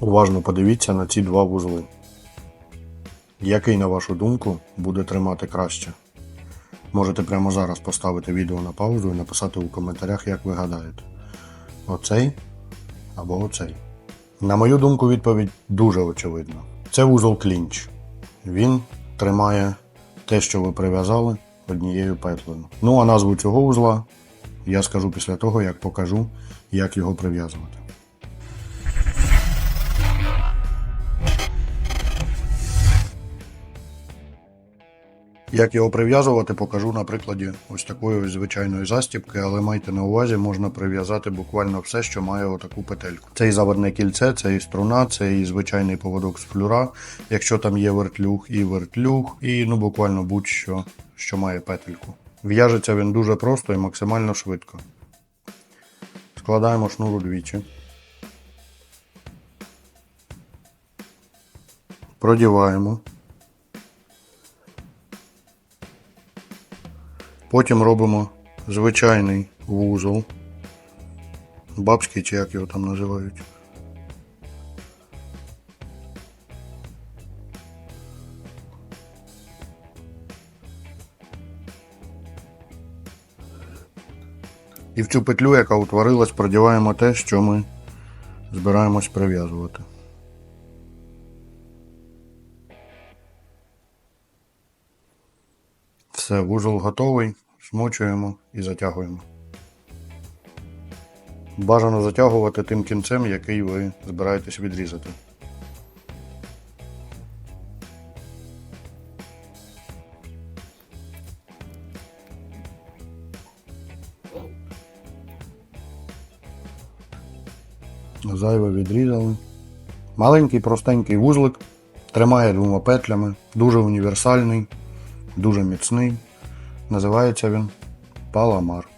Уважно подивіться на ці два вузли. Який, на вашу думку, буде тримати краще? Можете прямо зараз поставити відео на паузу і написати у коментарях, як ви гадаєте. Оцей або оцей. На мою думку, відповідь дуже очевидна. Це вузол клінч. Він тримає те, що ви прив'язали однією петлею. Ну а назву цього вузла я скажу після того, як покажу, як його прив'язувати. Як його прив'язувати, покажу на прикладі ось такої ось звичайної застібки, але майте на увазі, можна прив'язати буквально все, що має отаку петельку. Це і заводне кільце, це і струна, це і звичайний поводок з флюра, якщо там є вертлюг, і вертлюг, і ну буквально будь-що, що має петельку. В'яжеться він дуже просто і максимально швидко. Складаємо шнур удвічі. Продіваємо. Потім робимо звичайний вузол. Бабський чи як його там називають. І в цю петлю, яка утворилась, продіваємо те, що ми збираємось прив'язувати. Все, вузол готовий, смочуємо і затягуємо. Бажано затягувати тим кінцем, який ви збираєтесь відрізати. Зайве відрізали. Маленький простенький вузлик, тримає двома петлями, дуже універсальний, дуже міцний. Називається він Паламар.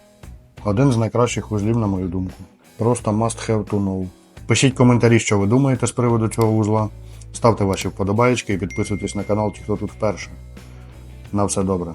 Один з найкращих вузлів, на мою думку. Просто must have to know. Пишіть коментарі, що ви думаєте з приводу цього вузла. Ставте ваші вподобаєчки і підписуйтесь на канал, ті, хто тут вперше. На все добре.